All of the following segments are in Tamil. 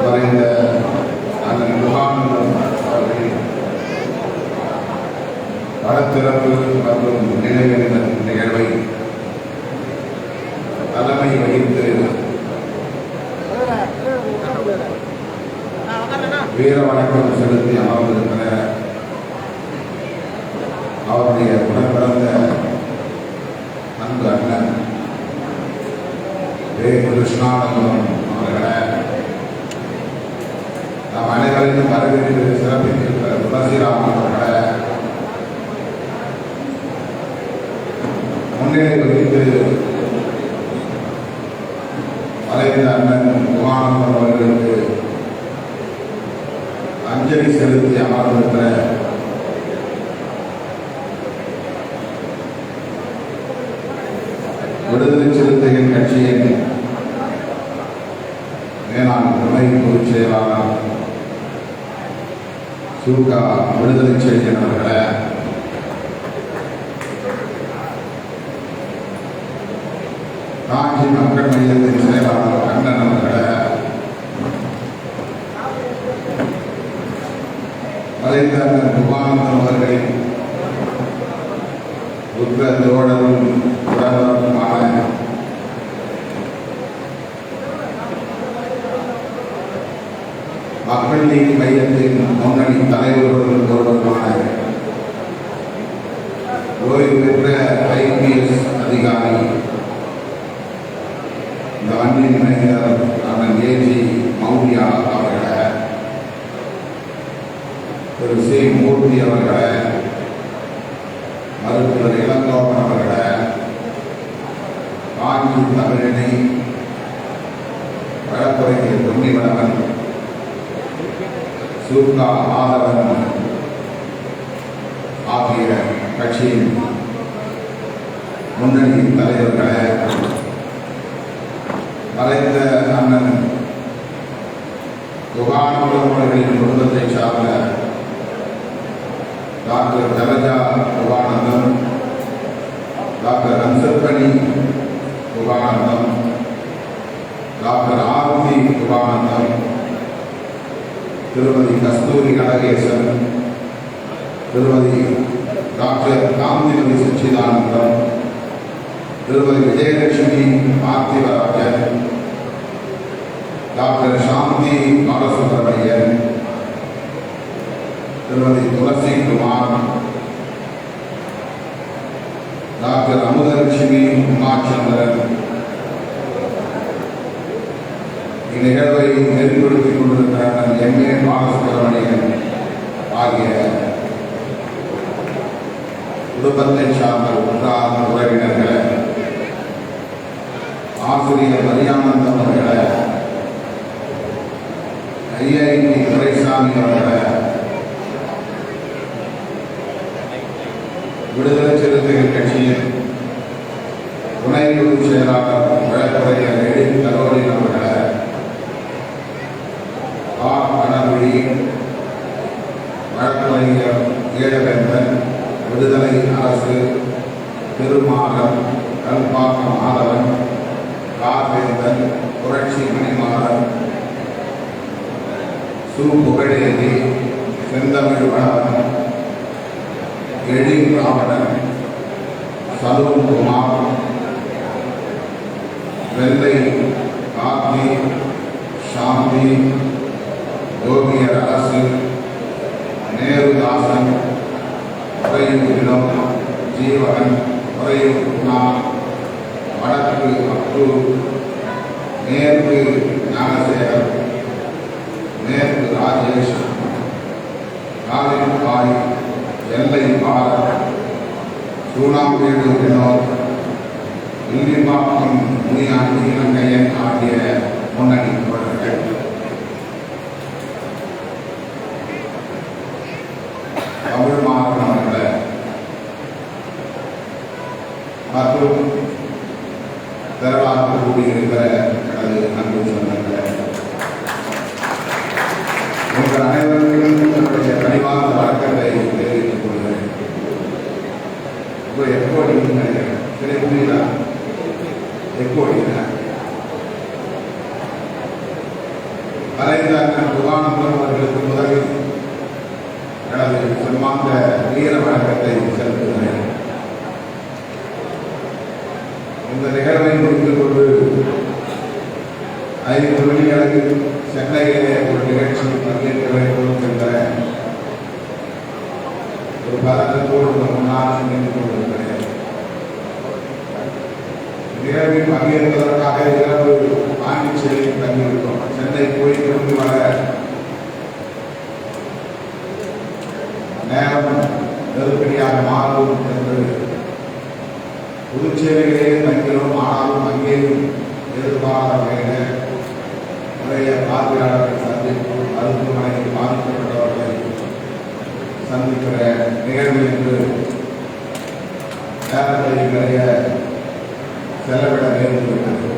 மறைந்த அண்ணன் முகானந்தம் அவர்களின் படத்திறப்பு மற்றும் நினைவு நிகழ்வை தலைமை வகித்து வீர வணக்கம் செலுத்தி அமர்ந்திருக்கிறார் அவருடைய உடன்பிறந்த அன்பு அண்ணன் வே கிருஷ்ணானந்தம் அவர்களை நாம் அனைவரையும் வரவேற்று சிறப்பித்திருக்கிற துளசிராமன் அவர்களை முன்னிலை வகித்து மறைந்த அண்ணன் குமானந்தம் அவர்களுக்கு நன்றி செலுத்தி அமர்ந்திருக்கிற விடுதலை சிறுத்தைகள் கட்சியின் மேலாண் துணை பொதுச் செயலாளர் சுகா விடுதலை செழியன் அவர்களை. காஞ்சி மக்கள் மையத்தின் செயலாளர் கண்ணன் அவர்கள். மறைந்த புகானந்தன் அவர்களின் புத்த தோழரும் உறவருமான மக்கள் நீதி மையத்தின் முன்னணி தலைவர்களுடன் ஒருவருமான ஓய்வு பெற்ற ஐபிஎஸ் அதிகாரி இந்த அன்பின் இணைஞர் அண்ணன் ஏஜி மௌலியா அவர்களை திரு சி மூர்த்தி அவர்களை மருத்துவர் இளங்கோவன் அவர்களை காஞ்சி தமிழினி வழக்குரைஞர் தொன்னிவளவன் சூர்கா ஆதவன் ஆகிய கட்சியின் முன்னணி தலைவர்களை மறைந்த அண்ணன் யுகானந்தம் அவர்களின் குடும்பத்தை சார்ந்த doctor Jalaja Yuganandam doctor Hamsappani Yuganandam doctor Aarthi Yuganandam திருமதி கஸ்தூரி கனகேசன் திருமதி டாக்டர் காந்திமதி சச்சிதானந்தம் திருமதி விஜயலட்சுமி பார்த்திவராஜன் டாக்டர் சாந்தி பாலசுப்ரமணியன் திருமதி துளசி குமார் டாக்டர் அமுதலட்சுமி உமாச்சந்திரன் இந்நிகழ்வை நெறிப்படுத்திக் கொண்டிருக்கிற எம் ஏ பாலசுப்ரமணியன் ஆகிய குடும்பத்தை சார்ந்த ஒன்றாக உறவினர்களை ஆசிரியர் மரியானந்தம் அவர்களை ஐஐடி துரைசாமி அவர்கள் ஜீவகன் உறையூர் குணா வடக்கு அப்து மேற்கு நாகசேகர் மேற்கு ராஜேஷ் காலின் எல்லை பாரத் சூனாம்பேடு வினோத் இல்லிம்பாக்கம் முனியாண்டி இலங்கையன் ஆகிய முன்னணி தோழர்கள் உங்கள் அனைவருக்கும் என்னுடைய பணிவான வணக்கத்தை தெரிவித்துக் கொள்கிறேன் இப்போ எப்போ எப்போ மறைந்த குகானந்தம் அவர்களுக்கு முதலில் எனது சன்மாந்த வீர வணக்கத்தை செலுத்துகிறேன் இந்த நிகழ்வை முடிந்து கொண்டு மணி அளவில் நேரம் நெருக்கடியாக மாறும் என்று புதுச்சேரியிலே தங்கினோம். ஆனாலும் அங்கேயும் எதிர்பாராத வகையில் நிறைய பார்வையாளர்களை சந்திப்பு மருத்துவமனையில் பாதிக்கப்பட்டவர்களை சந்திக்கிற நிகழ்வு என்று நேரத்தை நிறைய செலவிட நேர்ந்துவிட்டது.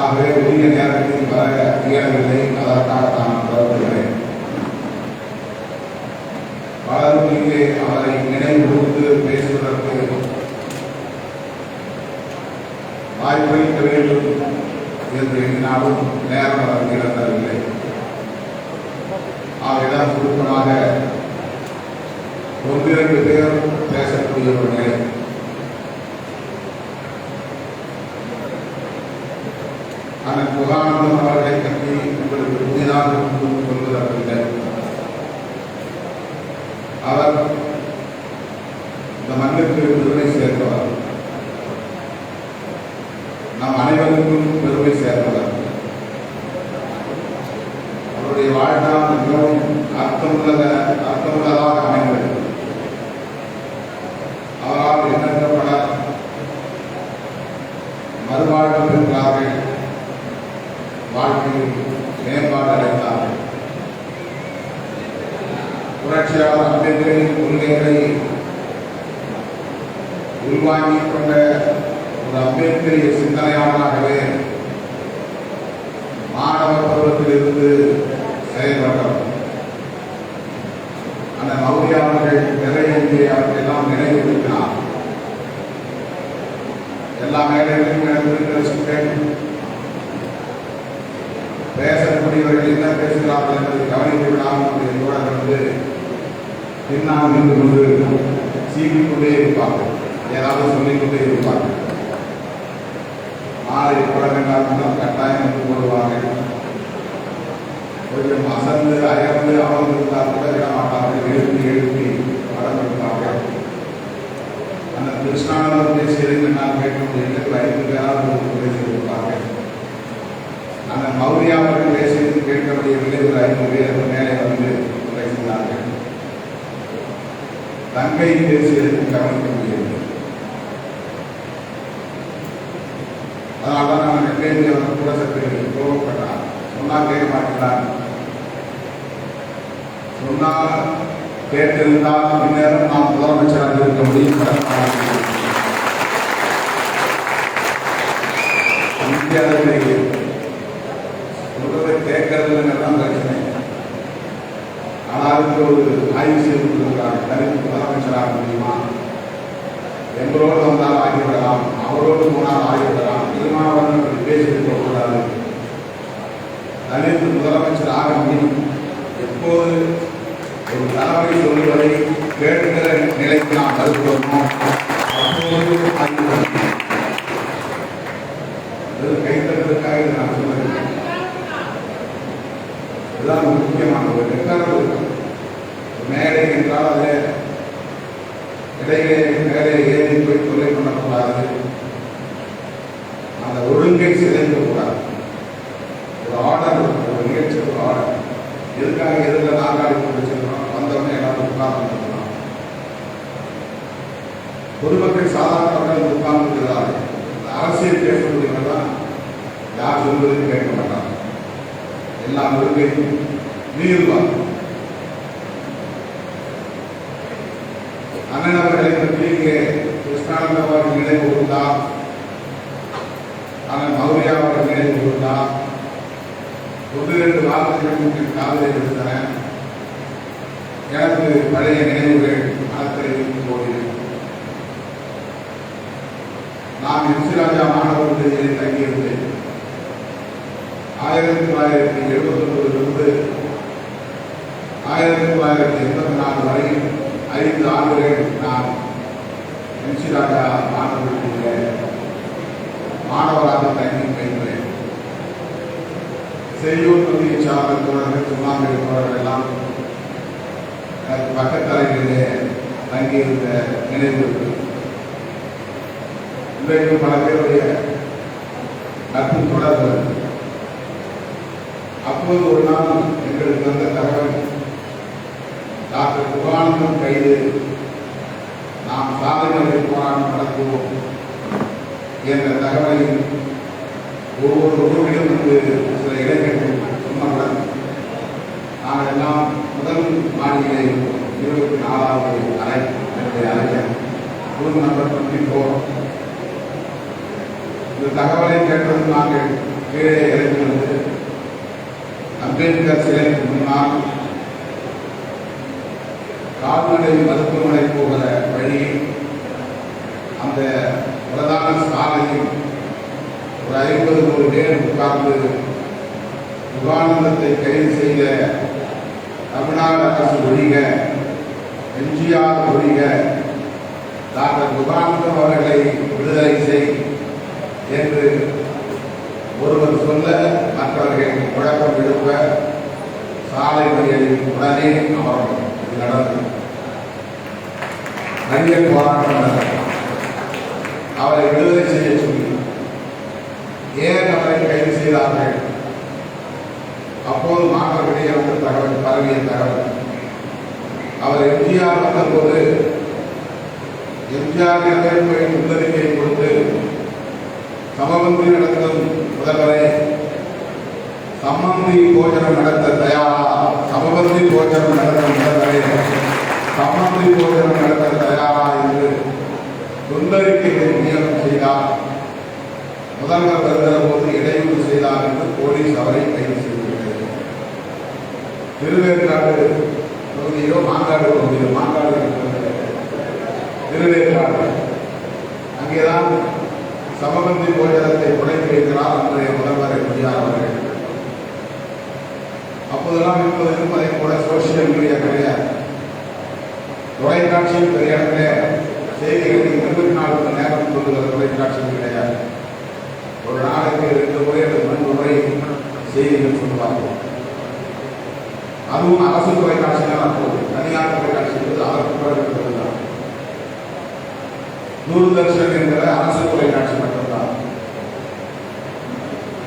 ஆகவே உரிய நேரத்தில் வர இயலவில்லை. அதற்காக நான் வருகிறேன் பலரும் இங்கே அவரை நினைவு பேசுவதற்கு வாய்ப்பளிக்க வேண்டும் என்று எண்ணினாலும் நேரம் அதற்கு இழந்தவில்லை ஆகையால் சுருக்கமாக ஒன்றிரண்டு பேர் பேசக்கூடிய ஒரு நிலை. அண்ணன் புகானந்தம் அவர்களை பற்றி உங்களுக்கு புதிதாக ஒன்றும் சொல்வதற்கில்லை. அவர் இந்த மண்ணுக்கு பெருமை சேர்ந்தவர் நம் அனைவருக்கும் பெருமை சேர்ந்தவர் அவருடைய வாழ்நாள் மிகவும் அர்த்தமுள்ளத அர்த்தமுள்ளதாக அமைந்தது அவரால் எண்ணற்ற பலர் மறுவாழ்வு பெற்றார்கள் வாழ்க்கையில் மேம்பாடு அடைந்தார்கள் புரட்சியாளர் அம்பேத்கரின் கொள்கைகளை உள்வாங்கிக் கொண்ட மிகப்பெரிய சிந்தனையாளராகவே மாணவ பருவத்திலிருந்து செயல்பட்டவர். அந்த மௌரிய அவர்கள் நிறைய இங்கே அவர்களெல்லாம் நினைவுபடுத்தினார் எல்லா மேடைகளிலும் எனக்கு இருக்கிற பேசக்கூடியவர்கள் என்ன பேசுகிறார்கள் என்பதை கவனித்து விடாமல் நம்முடைய தோழர்கள் வந்து பின்னால் நின்று கொண்டு சீவிக்கொண்டே இருப்பார்கள். ஏதாவது சொல்லிக்கொண்டே இருப்பார்கள். மாலை குழந்தைகள் கட்டாயம் வந்து போடுவார்கள். கொஞ்சம் அசந்து அயர்ந்து அமர்ந்திருந்தால் கூட விட மாட்டார்கள் எழுப்பி எழுப்பி வளர்ந்திருப்பார்கள் அந்த கிருஷ்ணானந்தம் பேசியதை நான் கேட்க முடியல ஐந்து பேராவது பேசியிருப்பார்கள் அந்த மௌரியா அவர்கள் பேசியது கேட்க முடியவில்லை ஒரு ஐந்து பேர் மேலே வந்து பேசினார்கள் தங்கை பேசியது கவனிக்க முடியவில்லை அதனால்தான் நான் கேள்வி கூட சற்று கோபப்பட்டார் சொன்னா கேட்க மாட்டேங்கிறார் சொன்னால் கேட்டிருந்தால் இந்நேரம் நாம் முதலமைச்சராக இருக்க முடியும். இந்தியாவிலேயே சொல்றதை கேட்கறதுல தான் பிரச்சனை. ஆனால் இங்க ஒரு ஆய்வு செய்து கொண்டிருக்கிறார் தனித்து முதலமைச்சராக முடியுமா? எங்களோடு வந்தால் ஆகிவிடலாம். அவரோடு போனால் ஆகிவிடலாம். தீர்மானம் பேசிட்டு பேசியிருக்க கூடாது தலித்து முதலமைச்சர் ஆக முடியும். எப்போது ஒரு தலைமை சொல்லுவதை கேட்கிற நிலைக்கு நாம் தருகிறோமோ அப்போது அது கைத்தறதுக்காக இதை நான் சொல்லுகிறேன் இதுதான் ஒரு எக்காரணம் மேடை என்றால் அதில் இடையே மேலே ஏறி போய் தொல்லை பண்ணக்கூடாது. நிகழ்ச்சி ஒழுங்கை சிதைக்கக்கூடாது ஒரு ஆர்டர் ஒரு நிகழ்ச்சி ஒரு ஆர்டர் எதுக்காக எதில் நாங்காடி முடிச்சிருக்கோம் வந்தவங்க எல்லாரும் உட்கார்ந்து பொதுமக்கள் சாதாரணவர்கள் உட்கார்ந்து அரசியல் பேசக்கூடியவர்கள் யார் சொல்வதையும் கேட்க மாட்டாங்க. எல்லா முருகையும் நீர்வாங்க அண்ணன் அவர்களை பற்றி இங்கே கிருஷ்ணானந்த நினைவு கூர்ந்தார் அண்ணன் மௌரியா அவர்கள் இருந்தால் ஒன்று இரண்டு வார்த்தைகள் காதலை இருந்தன எனக்கு பழைய நினைவுகள் மனத்தில் போகிறேன் நான் எம்சிராஜா மாணவர் விடுதியில் தங்கியிருந்தேன். ஆயிரத்தி தொள்ளாயிரத்தி எழுபத்தி ஒன்பதிலிருந்து ஆயிரத்தி தொள்ளாயிரத்தி எண்பத்தி நாலு வரை ஐந்து ஆண்டுகள் நான் எம்சி ராஜா மாணவர்களுடைய மாணவராக தங்கி பயின்றேன் பெரியோர் பகுதியை சார்ந்த தோழர்கள் சுண்ணாம்பு இருப்பவர்கள் எல்லாம் எனக்கு பக்கத்தரைகளிலே தங்கியிருந்த நினைவு இன்றைக்கும் பல பேருடைய நட்பு தொடர்பு அப்போது ஒரு நாள் எங்களுக்கு வந்த தகவல் டாக்டர் குருவானந்தம் கைது. நாம் சாதனை போராட்டம் நடத்துவோம் என்ற தகவலை ஒவ்வொரு உறவிடம் வந்து சில இளைஞர்கள் சொன்னவுடன் நாங்கள் எல்லாம் முதல் மாடியிலே இருபத்தி நாலாவது அறை என்னுடைய அறையில் ரூம் நம்பர் டுவெண்ட்டி ஃபோர் இந்த தகவலை கேட்டது நாங்கள் கீழே இறங்கி வந்து அம்பேத்கர் சிலைக்கு முன்னால் கால்நடை மருத்துவமனை போகிற வழியில் ஒரு ஐம்பது நூறு பேர் உட்கார்ந்து முகானந்தத்தை கைது செய்த தமிழ்நாடு அரசு ஒழிக எம்ஜிஆர் ஒழிக டாக்டர் முகானந்தம் அவர்களை விடுதலை செய் என்று ஒருவர் சொல்ல மற்றவர்கள் குழப்பம் எழுப்ப சாலை மறியலில் உடனே அமரணும் இது நடந்தது மறியல் போராட்டம் அவரை விடுதலை செய்ய சொல்லி ஏன் அவரை கைது செய்தார்கள்? அப்போது மாணவர்களிடையே வந்து தகவல் பரவிய தகவல். அவர் எம்ஜிஆர் வந்தபோது எம்ஜிஆர் போய் முன்னறிக்கை கொடுத்து சமபந்தி நடத்தும் முதல்வரை சம்மந்தி போஜனம் நடத்த தயாரா? சமபந்தி போஜனம் நடத்த முதல்வரை சம்மந்தி போஜனம் நடத்த தயாரா என்று சுந்தரிக்கையை நியமனம் செய்தார். முதல்வர் வருகிற போது இடையூறு செய்தார் என்று போலீஸ் அவரை கைது செய்துவிட்டது. திருவேற்காடு பகுதியிலோ மாங்காடு பகுதியிலோ மாங்காடு திருவேற்காடு. அங்கேதான் சமபந்தி போஜனத்தை தொடங்கி வைக்கிறார் அன்றைய முதல்வர் எம்ஜிஆர் அவர்கள். அப்போதெல்லாம் இப்போதைக்கும் அதை கூட சோசியல் மீடியா கிடையாது தொலைக்காட்சியும் பெரிய இடத்துல செய்திகள் இருபத்தி நாலு மணி நேரம் சொல்லுகிற தொலைக்காட்சியும் கிடையாது. ஒரு நாளைக்கு ரெண்டு முறை அல்லது மூன்று முறை செய்திகள் சொல்லுவாங்க அதுவும் அரசு தொலைக்காட்சி தான் அப்போது தனியார் தொலைக்காட்சி என்பது அதற்கு பிறகு இருந்ததுதான் தூர்தர்ஷன் என்கிற அரசு தொலைக்காட்சி மட்டும்தான்.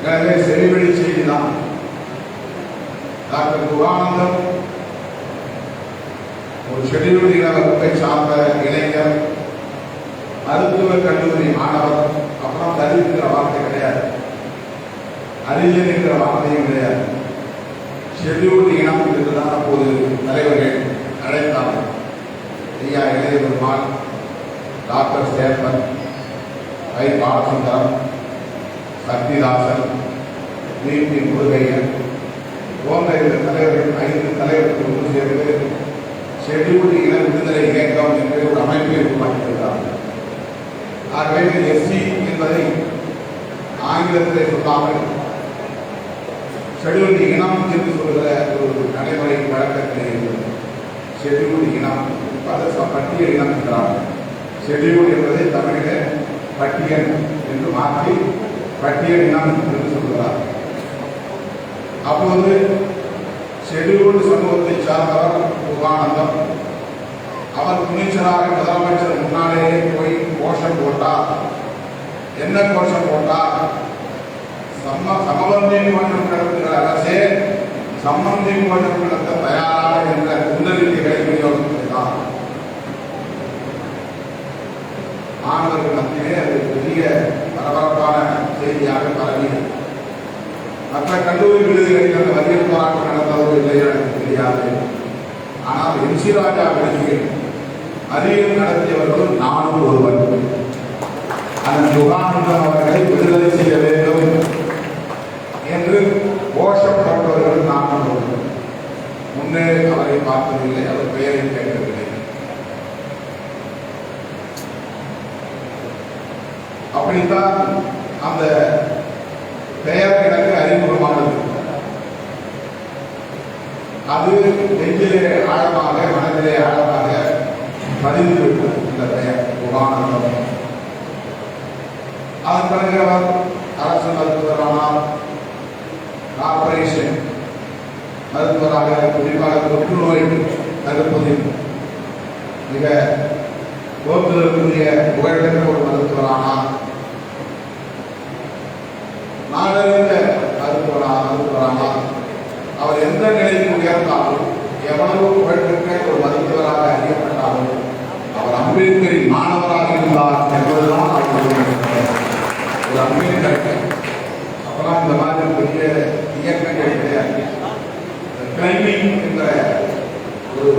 எனவே செறிவெளி செய்தி தான் டாக்டர் குகானந்தம் ஒரு செடிவெளி இன வகுப்பை சார்ந்த இளைஞர் மருத்துவ கல்லூரி மாணவர் அப்புறம் தலித்துங்கிற வார்த்தை கிடையாது. அறிஞர் என்கிற வார்த்தையும் கிடையாது. ஷெட்யூல்டு இனம் என்றுதான் அப்போது தலைவர்கள் அழைத்தார்கள். ஐயா Ilayaperuman doctor chairman I Balasundaram Sakthidasan Neethi Murugaiyan போன்ற இந்த தலைவர்கள் ஐந்து தலைவர்கள் ஒன்று சேர்ந்து ஷெட்யூல்டு இன விடுதலை இயக்கம் என்று ஒரு அமைப்பை ஆகவே எஸ்சி என்பதை ஆங்கிலத்திலே சொல்லாமல் ஷெட்யூல்டு இனம் என்று சொல்கிற ஒரு நடைமுறை வழக்கத்தில் இருந்தது. ஷெட்யூல்டு இனம் அது பட்டியல் இனம் என்கிறார்கள் ஷெட்யூல் என்பதை தமிழில பட்டியல் என்று மாற்றி பட்டியல் இனம் என்று சொல்கிறார் அப்போது ஷெட்யூல்டு சமூகத்தை சார்ந்தவர் முருகானந்தம் அவர் துணிச்சலாக முதலமைச்சர் முன்னாலேயே போய் கோஷம் போட்டார். என்ன கோஷம் போட்டார்? சம்ம சமபந்தி கோஷம் நடத்துகிற அரசே சம்மந்தி கோஷம் நடத்த தயாரா என்ற முன்னறிக்கைகளை விநியோகித்தார் மாணவர்கள் மத்தியிலே அது பெரிய பரபரப்பான செய்தியாக பரவியது. மற்ற கல்லூரி விடுதிகளில் அந்த வரியல் போராட்டம் நடந்ததோ இல்லையோ எனக்கு தெரியாது. ஆனால் எம்சி ராஜா விடுதியில் அதையும் நடத்தியவர்களும் நானும் ஒருவன் அந்த முகானந்தம் அவர்களை விடுதலை செய்ய வேண்டும் என்று கோஷப்பட்டவர்கள் நானும் ஒருவன் முன்னே அவரை பார்த்ததில்லை அவர் பெயரை கேட்கவில்லை. அப்படித்தான் அந்த பெயர் எனக்கு அறிமுகமானது. அது நெஞ்சிலே ஆழமாக மனதிலே ஆழமாக பதிந்துவிட்டது இந்த பெயர் உபானந்தம் அதன் பிறகு அவர் அரசு மருத்துவரானார் கார்பரேஷன் மருத்துவராக குறிப்பாக தொற்று நோய் தடுப்பதில் மிக போக்குவரத்துக்குரிய புகழ்பெற்ற ஒரு மருத்துவரானார் நாடறிந்த மருத்துவரா மருத்துவரானார் அவர் எந்த நிலையில் உயர்ந்தாலும் எவ்வளவு புகழ்பெற்ற ஒரு மருத்துவராக அறியப்பட்டாலும் அவர் அம்பேத்கரின் மாணவராக இருந்தார் என்பதுதான் ஒரு அம்பேத்கர். அப்பெல்லாம் இந்த மாதிரி பெரிய இயக்கங்கள் கிடையாது. கிளைமிங் என்ற ஒரு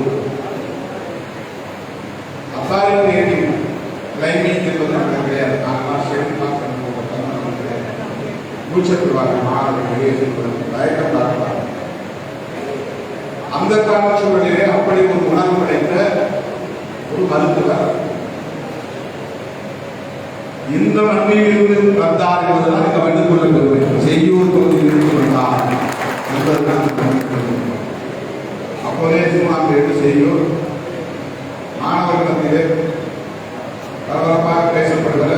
கிளைமிங் என்பது நமக்கு கிடையாது. நாங்களாம் மாணவர்கள் தயக்கம் அந்த கால சூழலிலே அப்படி ஒரு உணர்வு கிடைத்த ஒரு மருத்துவர் இந்த மண்ணிலிருந்து வந்தார் என்பதுதான் இந்த மண்ணில் கொள்ள பெறுவேன் செய்யூர் பகுதியிலிருந்து வந்தார் என்பதுதான் இந்த மண்ணில் கொள்ள பெறுவேன். அப்போதே சுமார் பேரு செய்யூர் மாணவர்கள் மத்தியிலே பரபரப்பாக பேசப்படுகிற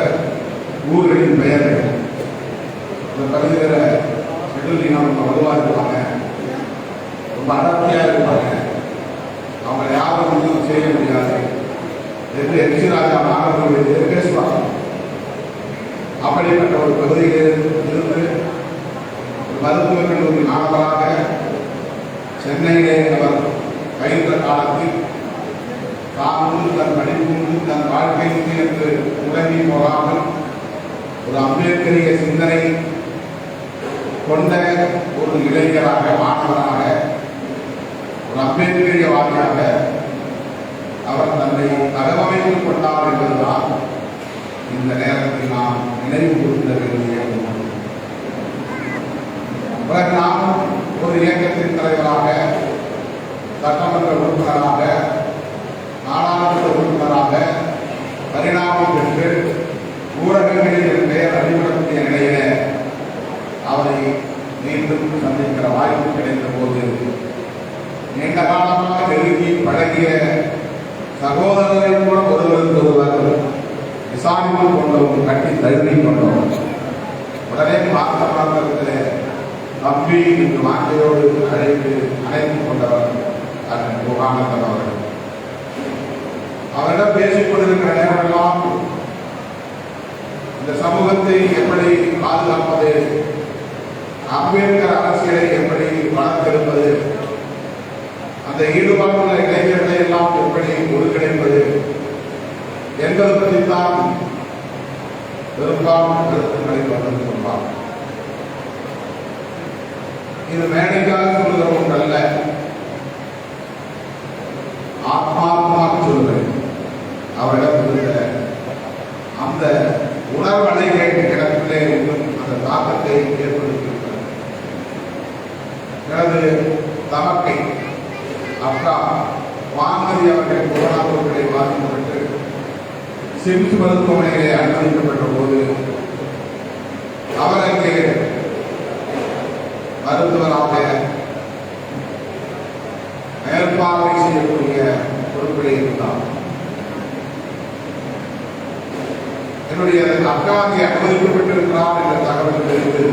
ஊர்களின் பெயர்கள். இந்த பகுதியில் ஷெட்யூல் இனம் வலுவாக இருப்பாங்க ரொம்ப அடர்த்தியாக இருப்பாங்க அவங்க யாரும் ஒன்றும் செய்ய முடியாது என்று எச்சி ராஜா மாணவர்கள் பேசுவார் அப்படிப்பட்ட ஒரு பகுதியில் இருந்து மருத்துவக் கல்லூரி மாணவராக சென்னையிலே அவர் பயின்ற காலத்தில் தான் தன் படிப்பு தன் வாழ்க்கை என்று உலகி போகாமல் ஒரு அம்பேத்கரிய சிந்தனை கொண்ட ஒரு இளைஞராக மாணவராக ஒரு அம்பேத்கரியவாதியாக அவர் தன்னை தகவமைத்துக் கொண்டார் என்பதுதான் இந்த நேரத்தில் நாம் நினைவு கூர்ந்த வேண்டிய பிறகு நாம் ஒரு இயக்கத்தின் தலைவராக சட்டமன்ற உறுப்பினராக நாடாளுமன்ற உறுப்பினராக பரிணாமம் பெற்று ஊடகங்களில் என் பெயர் அடிபடக்கூடிய நிலையில அவரை மீண்டும் சந்திக்கிற வாய்ப்பு கிடைத்த போது நீண்ட காலமாக நெருங்கி பழகிய சகோதரரை கூட ஒருவருக்கு ஒருவர் விசாரிப்பு கொண்டவன் கட்டி தழுவி கொண்டவன் உடனே பார்த்த மாற்றத்தில் தம்பி இந்த வார்த்தையோடு அழைத்து அழைத்து கொண்டவர் அண்ணன் முகானந்தன் அவர்கள். அவரிடம் பேசிக் கொண்டிருக்கிற நேரமெல்லாம் இந்த சமூகத்தை எப்படி பாதுகாப்பது அம்பேத்கர் அரசியலை எப்படி வளர்த்திருப்பது அந்த ஈடுபாடுள்ள இளைஞர்களை எல்லாம் எப்படி ஒருங்கிணைப்பது? என்பது பற்றித்தான் பெரும்பாலும் கருத்துக்களை வந்து சொல்வார் இது மேடைக்காக சொல்லுகிற ஒன்றல்ல ஆத்மாத்மாக சொல்லுகிறேன் அவரிடம் இருந்த அந்த உணர்வலை இடத்திலே இன்னும் அந்த தாக்கத்தை ஏற்படுத்தியிருக்கிறது எனது தமக்கை அக்கா வான்மதி அவர்கள் கொரோனா தொற்றை பாதிக்கப்பட்டு சிம்ஸ் மருத்துவமனையிலே அனுமதிக்கப்பட்ட போது அவருக்கு மருத்துவராக மேற்பார்வை செய்யக்கூடிய பொறுப்பிலே இருந்தார் என்னுடைய அக்காவுக்கு அனுமதிக்கப்பட்டிருக்கிறார் என்ற தகவல் தெரிந்து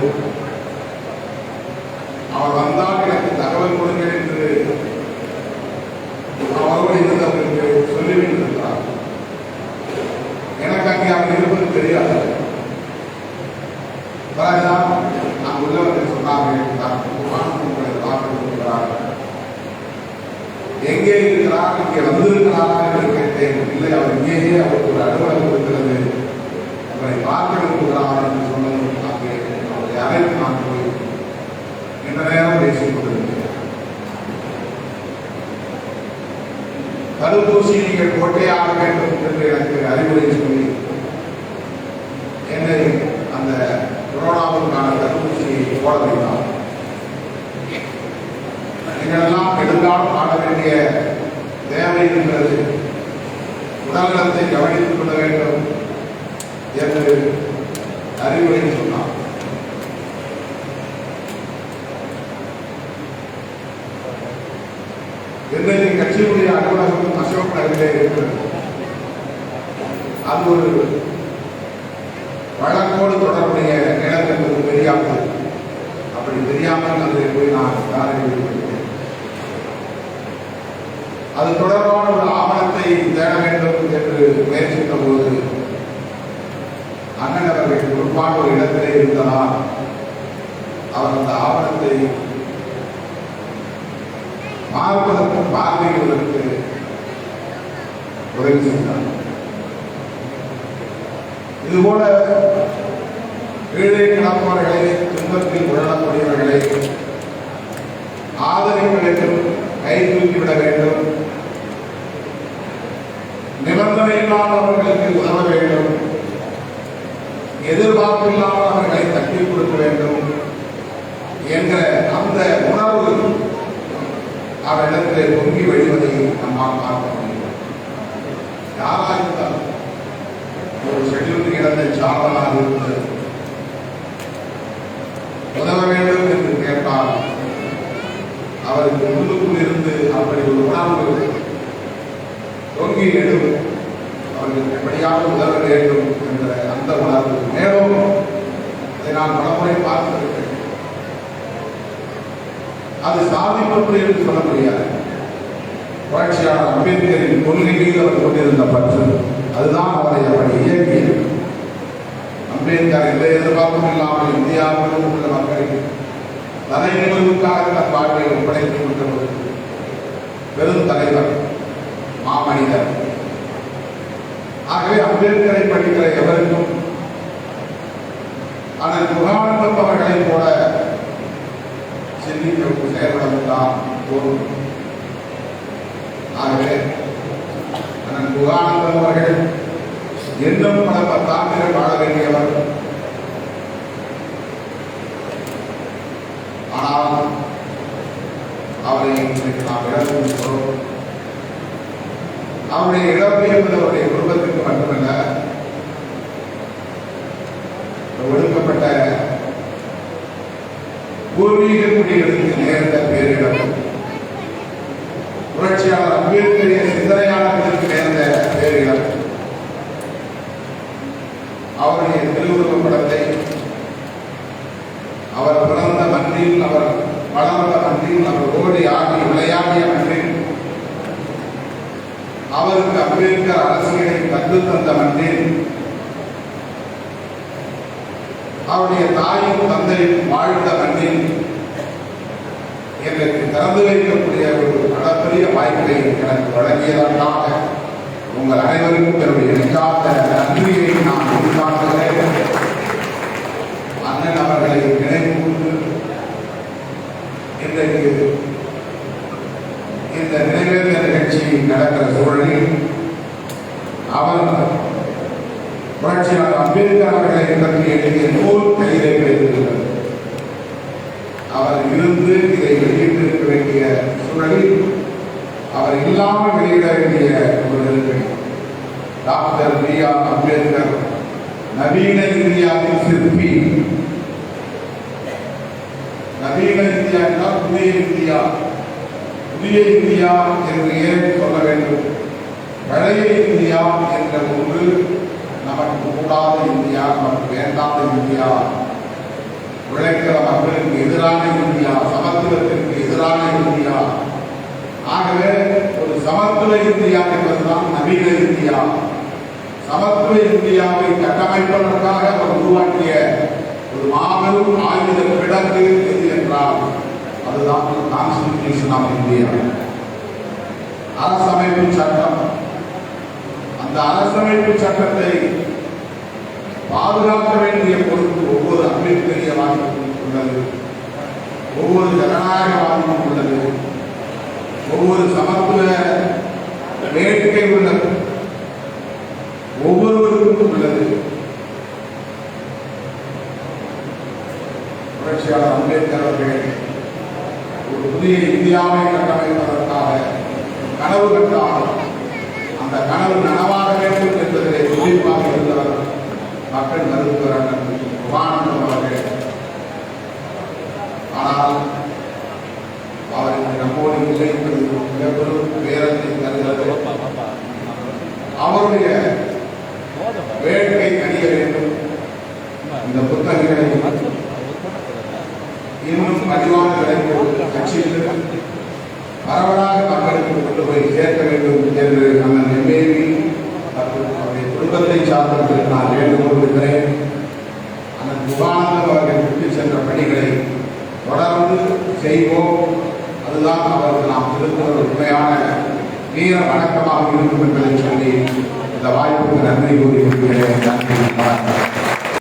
அவர் வந்தால் எனக்கு தகவல் கொடுங்க என்று அவரோடு இருந்து அவருக்கு சொல்லிவிட்டிருக்கிறார் எனக்கு அங்கே அவன் இருப்பது தெரியாது. பிறகுதான் நான் உள்ளவர்கள் சொன்னார்கள் டாக்டர் உங்களை உங்களை பார்க்கிறார் எங்கே இருக்கிறார்? இங்கே வந்திருக்கிறாரா என்று கேட்டேன். இல்லை அவர் இங்கேயே அவருக்கு ஒரு அலுவலகம் இருக்கிறது. அவரை பார்க்க விரும்புகிறார் என்று சொன்னது அங்கே அவரை அழைத்து நான் போய் இந்த நேரம் பேசிக் கொண்டிருக்கிறேன் தடுப்பூசி நீங்கள் கோட்டையாக வேண்டும் என்று எனக்கு அறிவுரை சொல்லி என்னை அந்த கொரோனாவுக்கான தடுப்பூசியை போட வைத்தார் நீங்களெல்லாம் நெடுங்காலம் ஆட வேண்டிய தேவை இருக்கிறது உடல்நலத்தை கவனித்துக் கொள்ள வேண்டும் என்று அறிவுரை சொன்னார். இன்றைக்கு கட்சியினுடைய அலுவலகம் அசோக் நகரிலே இருக்கிறது. அது ஒரு வழக்கோடு தொடர்புடைய நிலம் என்பது தெரியாமல் அப்படி தெரியாமல் அதை போய் நான் காரணம் அது தொடர்பான ஒரு ஆவணத்தை தேட வேண்டும் என்று முயற்சித்த போது அண்ணன் அவர்கள் பொறுப்பான ஒரு இடத்திலே இருந்ததால் அவர் அந்த ஆவணத்தை பார்ப்பதற்கு பார்வைகளுக்கு உதவி செய்தார் இதுபோல ஏழை கிடப்பவர்களை துன்பத்தில் உழலக்கூடியவர்களை ஆதரிக்க வேண்டும் கை தூக்கிவிட வேண்டும் நிபந்தனை இல்லாதவர்களுக்கு உதவ வேண்டும் எதிர்பார்ப்பு இல்லாமல் அவர்களை தட்டி கொடுக்க வேண்டும் என்ற அந்த உணர்வு அவரிடத்திலே பொங்கி வழிவதை நம்மால் பார்க்க முடியும். யாராக இருந்தாலும் ஒரு ஷெட்யூல் இடத்தை சாவலாக இருந்து உதவ வேண்டும் என்று கேட்டால் அவருக்கு உள்ளுக்குள் இருந்து அப்படி ஒரு உணர்வு தொங்கி எழும். அவர்களுக்கு எப்படியாவது உதவ வேண்டும் என்ற அந்த உணர்வு. மேலும் அதை நான் பலமுறை பார்த்திருக்கிறேன். அது சாதிப்பது என்று சொல்ல முடியாது. புரட்சியாளர் அம்பேத்கரின் கொள்கை மீது அவர் கொண்டிருந்த பற்று அதுதான் அவரை அப்படி இயக்கியது. அம்பேத்கர் எந்த எதிர்பார்ப்பும் இல்லாமல் இந்தியாவிலும் உள்ள மக்களுக்கு தலைநிமிர்வுக்காக தன் வாழ்வை ஒப்படைத்துக் கொண்ட பெரும் தலைவர் மாமனிதர். ஆகவே அம்பேத்கரை படிக்கிற எவருக்கும் ஆனால் முகானந்தம் அவர்களைப் போல சிந்திக்க செயல்படத்தான் போதும் ஆகவே அண்ணன் குகானந்தம் அவர்கள் இன்னும் பல பத்தாண்டுகள் வாழ வேண்டியவர் ஆனால் அவரை இன்றைக்கு நாம் இழந்திருக்கிறோம் அவருடைய இழப்பு என்பது அவருடைய குடும்பத்திற்கு மட்டுமல்ல ஒடுக்கப்பட்ட பூர்வீக குடிகளுக்கு நேர்ந்த பேரிழப்பு புரட்சியாளர் அம்பேத்கரிய சிந்தனையாளர்களுக்கு நேர்ந்த பேரிழப்பு அவருடைய திருவுருவப் படத்தை அவர் பிறந்த மண்ணில் அவர் வளர்ந்த மண்ணில் அவர் ஓடி ஆடி விளையாடிய மண்ணில் அவருக்கு அம்பேத்கர் அரசியலை கற்றுத் தந்த மண்ணில் அவருடைய தாயும் தந்தையும் வாழ்ந்த மண்ணில் எனக்கு திறந்து வைக்கக்கூடிய ஒரு அளப்பரிய வாய்ப்பை எனக்கு வழங்கியதற்காக உங்கள் அனைவருக்கும் என்னுடைய நெஞ்சார்ந்த நன்றியை நான் உண்டாக்குகிறேன் அண்ணன் அவர்களை நினைவுகூர்ந்து இன்றைக்கு இந்த நினைவேந்த நிகழ்ச்சி நடக்கிற சூழலில் அவர் புரட்சியாளர் அம்பேத்கர் அவர்களை பற்றி எழுதிய நூல் கையிலே கிடைத்திருக்கிறது. அவர் இருந்து இதை வெளியிட்டிருக்க வேண்டிய சூழலில் அவர் இல்லாமல் வெளியிட வேண்டிய ஒரு நெருக்கடி. டாக்டர் பி ஆர் அம்பேத்கர் நவீன இந்தியாவின் சிற்பி. நவீன இந்தியா என்றால் புதிய இந்தியா. புதிய இந்தியா என்று ஏன் சொல்ல வேண்டும்? பழைய இந்தியா என்ற ஒன்று நமக்கு கூடாத இந்தியா நமக்கு வேண்டாத இந்தியா. உழைக்கிற மக்களுக்கு எதிரான இந்தியா சமத்துவத்திற்கு எதிரான இந்தியா. ஆகவே ஒரு சமத்துவ இந்தியா என்பதுதான் நவீன இந்தியா. சமத்துவ இந்தியாவை கட்டமைப்பதற்காக அவர் உருவாக்கிய ஒரு மாபெரும் ஆயுத கிடங்கு எது என்றால் அதுதான் கான்ஸ்டிடியூஷன் ஆஃப் இந்தியா அரசமைப்பு சட்டம். அந்த அரசமைப்பு சட்டத்தை பாதுகாக்க வேண்டிய பொறுப்பு ஒவ்வொரு அம்பேத்கரியவாதிக்கும் உள்ளது. ஒவ்வொரு ஜனநாயகவாதிக்கும் உள்ளது. ஒவ்வொரு சமத்துவ வேட்கை உள்ளது ஒவ்வொருவருக்கும் உள்ளது. புரட்சியாளர் அம்பேத்கர் அவர்கள் ஒரு புதிய இந்தியாவை கட்டமைப்பதற்காக கனவு கண்டார் அந்த கனவு நனவாக வேண்டும் என்பதிலே